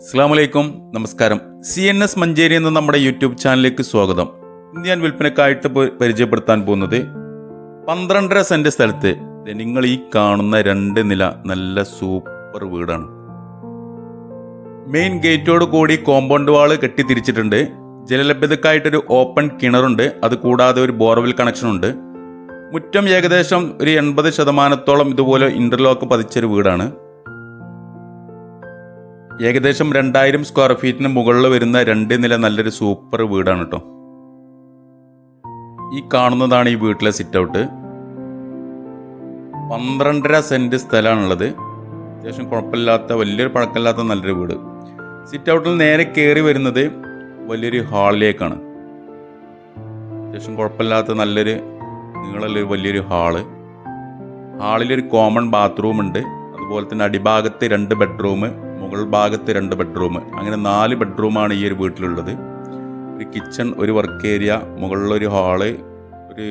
അസ്സാം വലൈക്കും നമസ്കാരം. സി എൻ എസ് മഞ്ചേരി എന്ന നമ്മുടെ യൂട്യൂബ് ചാനലിലേക്ക് സ്വാഗതം. ഇന്ന് ഞാൻ വിൽപ്പനക്കായിട്ട് പരിചയപ്പെടുത്താൻ പോകുന്നത് പന്ത്രണ്ടര സെന്റ് സ്ഥലത്ത്. നിങ്ങൾ ഈ കാണുന്ന രണ്ട് നില നല്ല സൂപ്പർ വീടാണ്. മെയിൻ ഗേറ്റോട് കൂടി കോമ്പൗണ്ട് വാൾ കെട്ടി തിരിച്ചിട്ടുണ്ട് ജലലഭ്യതക്കായിട്ടൊരു ഓപ്പൺ കിണറുണ്ട്. അത് കൂടാതെ ഒരു ബോർവെൽ കണക്ഷനുണ്ട് മുറ്റം ഏകദേശം ഒരു എൺപത് ശതമാനത്തോളം ഇതുപോലെ ഇന്റർലോക്ക് പതിച്ചൊരു വീടാണ്. ഏകദേശം രണ്ടായിരം സ്ക്വയർ ഫീറ്റിന് മുകളിൽ വരുന്ന രണ്ട് നില നല്ലൊരു സൂപ്പർ വീടാണ് കേട്ടോ ഈ കാണുന്നതാണ് ഈ വീട്ടിലെ സിറ്റ് ഔട്ട് പന്ത്രണ്ടര സെന്റ് സ്ഥലമാണുള്ളത്. അത്യാവശ്യം കുഴപ്പമില്ലാത്ത വലിയൊരു പഴക്കമില്ലാത്ത നല്ലൊരു വീട്. സിറ്റ് ഔട്ടിൽ നേരെ കയറി വരുന്നത് വലിയൊരു ഹാളിലേക്കാണ് അത്യാവശ്യം കുഴപ്പമില്ലാത്ത നല്ലൊരു നീളമുള്ള വലിയൊരു ഹാൾ ഹാളിലൊരു കോമൺ ബാത്റൂം ഉണ്ട്. അതുപോലെ തന്നെ അടിഭാഗത്ത് രണ്ട് ബെഡ്റൂം മുകൾ ഭാഗത്ത് രണ്ട് ബെഡ്റൂം അങ്ങനെ നാല് ബെഡ്റൂമാണ് ഈ ഒരു വീട്ടിലുള്ളത്. ഒരു കിച്ചൺ ഒരു വർക്ക് ഏരിയ മുകളിലൊരു ഹാൾ ഒരു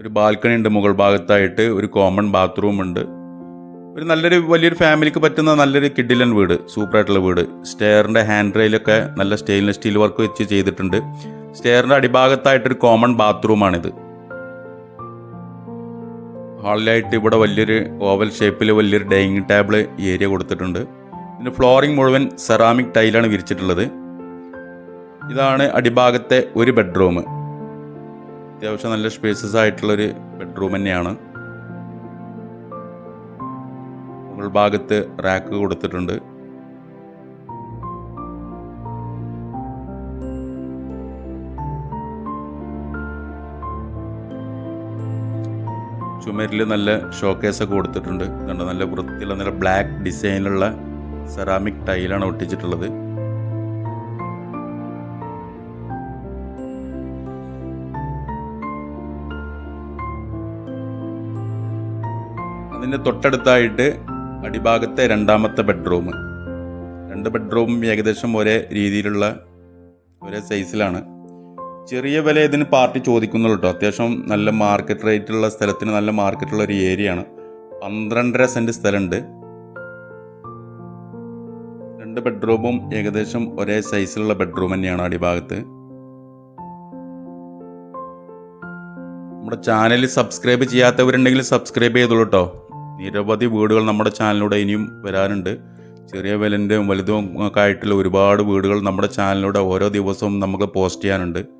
ഒരു ബാൽക്കണി ഉണ്ട് മുകൾ ഭാഗത്തായിട്ട് ഒരു കോമൺ ബാത്റൂം ഉണ്ട്. ഒരു നല്ലൊരു വലിയൊരു ഫാമിലിക്ക് പറ്റുന്ന നല്ലൊരു കിഡിലൻ വീട് സൂപ്പറായിട്ടുള്ള വീട്. സ്റ്റെയറിന്റെ ഹാൻഡ് റെയിലൊക്കെ നല്ല സ്റ്റെയിൻലെസ് സ്റ്റീൽ വർക്ക് വെച്ച് ചെയ്തിട്ടുണ്ട്. സ്റ്റെയറിന്റെ അടിഭാഗത്തായിട്ടൊരു കോമൺ ബാത്റൂമാണിത് ഹാളിലായിട്ട് ഇവിടെ വലിയൊരു ഓവൽ ഷേപ്പിൽ വലിയൊരു ഡൈനിങ് ടേബിൾ ഏരിയ കൊടുത്തിട്ടുണ്ട്. പിന്നെ ഫ്ലോറിംഗ് മുഴുവൻ സെറാമിക് ടൈലാണ് വിരിച്ചിട്ടുള്ളത്. ഇതാണ് അടിഭാഗത്തെ ഒരു ബെഡ്റൂം. അത്യാവശ്യം നല്ല സ്പേസസ് ആയിട്ടുള്ളൊരു ബെഡ്റൂം തന്നെയാണ്. മുകൾ ഭാഗത്ത് റാക്ക് കൊടുത്തിട്ടുണ്ട്. ചുമരിൽ നല്ല ഷോക്കേസ് ഒക്കെ കൊടുത്തിട്ടുണ്ട്. കണ്ട? നല്ല വൃത്തിയുള്ള നല്ല ബ്ലാക്ക് ഡിസൈനിലുള്ള സെറാമിക് ടൈലാണ് ഒട്ടിച്ചിട്ടുള്ളത്. അതിന്റെ തൊട്ടടുത്തായിട്ട് അടിഭാഗത്തെ രണ്ടാമത്തെ ബെഡ്റൂം രണ്ട് ബെഡ്റൂമും ഏകദേശം ഒരേ രീതിയിലുള്ള ഒരേ സൈസിലാണ് ചെറിയ വില ഇതിന് പാർട്ടി ചോദിക്കുന്നുള്ളൂ കേട്ടോ അത്യാവശ്യം നല്ല മാർക്കറ്റ് റേറ്റ് ഉള്ള സ്ഥലത്തിന് നല്ല മാർക്കറ്റുള്ള ഒരു ഏരിയ ആണ്. പന്ത്രണ്ടര സെന്റ് സ്ഥലമുണ്ട്. രണ്ട് ബെഡ്റൂമും ഏകദേശം ഒരേ സൈസിലുള്ള ബെഡ്റൂം തന്നെയാണ് അടിഭാഗത്ത്. നമ്മുടെ ചാനൽ സബ്സ്ക്രൈബ് ചെയ്യാത്തവരുണ്ടെങ്കിൽ സബ്സ്ക്രൈബ് ചെയ്തോളൂ കേട്ടോ നിരവധി വീടുകൾ നമ്മുടെ ചാനലിലൂടെ ഇനിയും വരാനുണ്ട്. ചെറിയ വിലന്റെയും വലുതും ഒക്കെ ആയിട്ടുള്ള ഒരുപാട് വീടുകൾ നമ്മുടെ ചാനലിലൂടെ ഓരോ ദിവസവും നമുക്ക് പോസ്റ്റ് ചെയ്യാനുണ്ട്.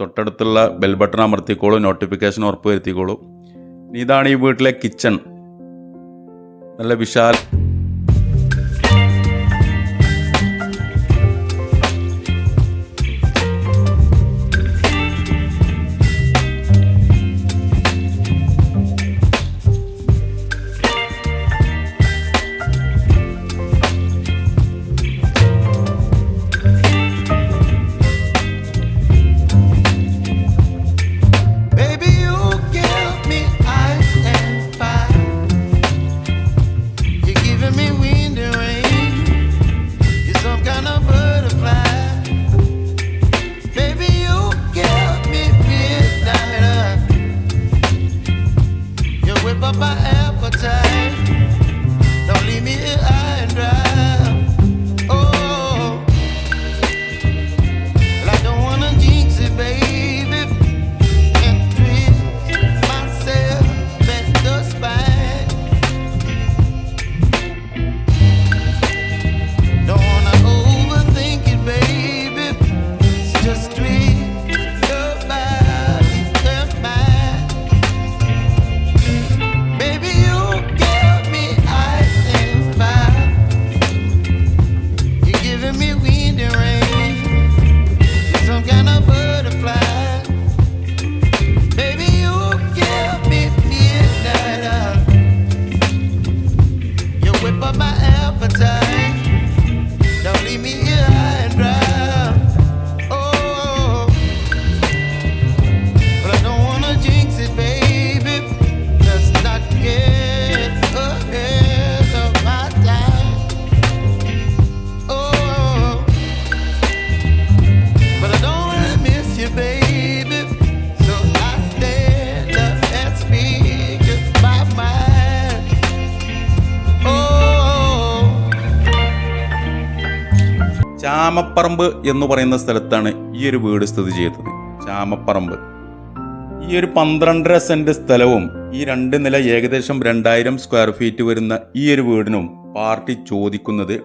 തൊട്ടടുത്തുള്ള ബെൽ ബട്ടൺ അമർത്തിക്കോളൂ നോട്ടിഫിക്കേഷൻ ഉറപ്പ് വരുത്തിക്കോളൂ ഇതാണ് ഈ വീട്ടിലെ കിച്ചൺ നല്ല Vishal appetite. Don't leave me here. Chamapparamba എന്ന് പറയുന്ന സ്ഥലത്താണ് ഈ ഒരു വീട് സ്ഥിതി ചെയ്തത് ചാമപ്പറമ്പ്. ഈ ഒരു പന്ത്രണ്ടര സെന്റ് സ്ഥലവും ഈ രണ്ട് നില ഏകദേശം രണ്ടായിരം സ്ക്വയർ ഫീറ്റ് വരുന്ന ഈ ഒരു വീടിനും പാർട്ടി ചോദിക്കുന്നത്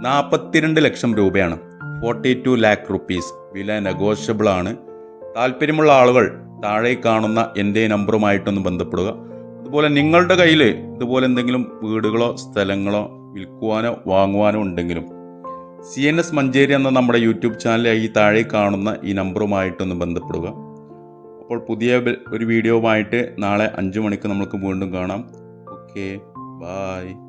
നാൽപ്പത്തിരണ്ട് ലക്ഷം രൂപയാണ്. ഫോർട്ടി ടു ലാക്ക് റുപ്പീസ് വില നെഗോഷ്യബിൾ ആണ്. താല്പര്യമുള്ള ആളുകൾ താഴെ കാണുന്ന എന്റെ നമ്പറുമായിട്ടൊന്ന് ബന്ധപ്പെടുക. അതുപോലെ നിങ്ങളുടെ കയ്യിൽ ഇതുപോലെ എന്തെങ്കിലും വീടുകളോ സ്ഥലങ്ങളോ വിൽക്കുവാനോ വാങ്ങുവാനോ ഉണ്ടെങ്കിലും സി എൻ എസ് മഞ്ചേരി എന്ന നമ്മുടെ യൂട്യൂബ് ചാനലിൽ ഈ താഴെ കാണുന്ന ഈ നമ്പറുമായിട്ടൊന്ന് ബന്ധപ്പെടുക. അപ്പോൾ പുതിയ ഒരു വീഡിയോ ആയിട്ട് നാളെ അഞ്ച് മണിക്ക് നമുക്ക് വീണ്ടും കാണാം. Okay bye